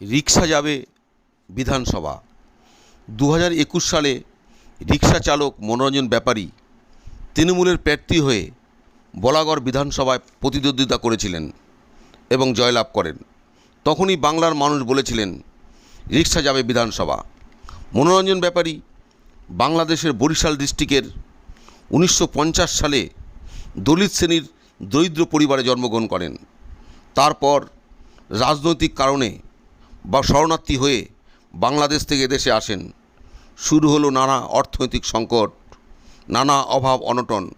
রিক্সা যাবে বিধানসভা। দু হাজার একুশ সালে রিক্সা চালক মনোরঞ্জন ব্যাপারী তৃণমূলের প্রার্থী হয়ে বলাগড় বিধানসভায় প্রতিদ্বন্দ্বিতা করেছিলেন এবং জয়লাভ করেন। তখনই বাংলার মানুষ বলেছিলেন, রিক্সা যাবে বিধানসভা। মনোরঞ্জন ব্যাপারী বাংলাদেশের বরিশাল ডিস্ট্রিক্টের উনিশশো পঞ্চাশ সালে দলিত শ্রেণির দরিদ্র পরিবারে জন্মগ্রহণ করেন। তারপর রাজনৈতিক কারণে বা শরণার্থী হয়ে বাংলাদেশ থেকে দেশে আসেন, শুরু হলো নানা অর্থনৈতিক সংকট, নানা অভাব অনটন।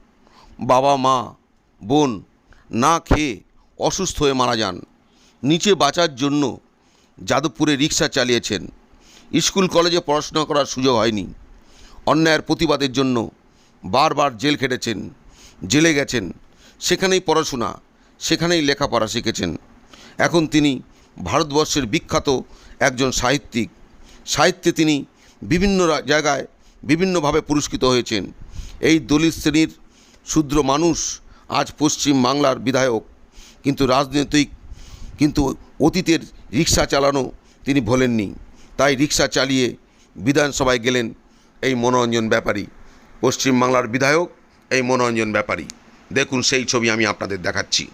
বাবা, মা, বোন না খেয়ে অসুস্থ হয়ে মারা যান। নিচে বাঁচার জন্য যাদবপুরে রিক্সা চালিয়েছেন। স্কুল, কলেজে পড়াশোনা করার সুযোগ হয়নি। অন্যায়ের প্রতিবাদের জন্য বারবার জেল খেটেছেন, জেলে গেছেন। সেখানেই পড়াশোনা, সেখানেই লেখাপড়া শিখেছেন। এখন তিনি ভারতবর্ষের বিখ্যাত একজন সাহিত্যিক। সাহিত্যে তিনি বিভিন্ন জায়গায় বিভিন্নভাবে পুরস্কৃত হয়েছেন। এই দলিত শ্রেণির শূদ্র মানুষ আজ পশ্চিম বাংলার বিধায়ক। কিন্তু রাজনৈতিক, কিন্তু অতীতের রিক্সা চালানো তিনি ভোলেননি। তাই রিক্সা চালিয়ে বিধানসভায় গেলেন এই মনোরঞ্জন ব্যাপারী। পশ্চিম বাংলার বিধায়ক এই মনোরঞ্জন ব্যাপারী। দেখুন সেই ছবি আমি আপনাদের দেখাচ্ছি।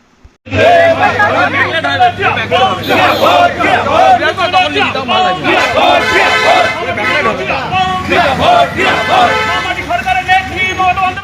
解放！解放！解放！解放！解放！解放！解放！解放！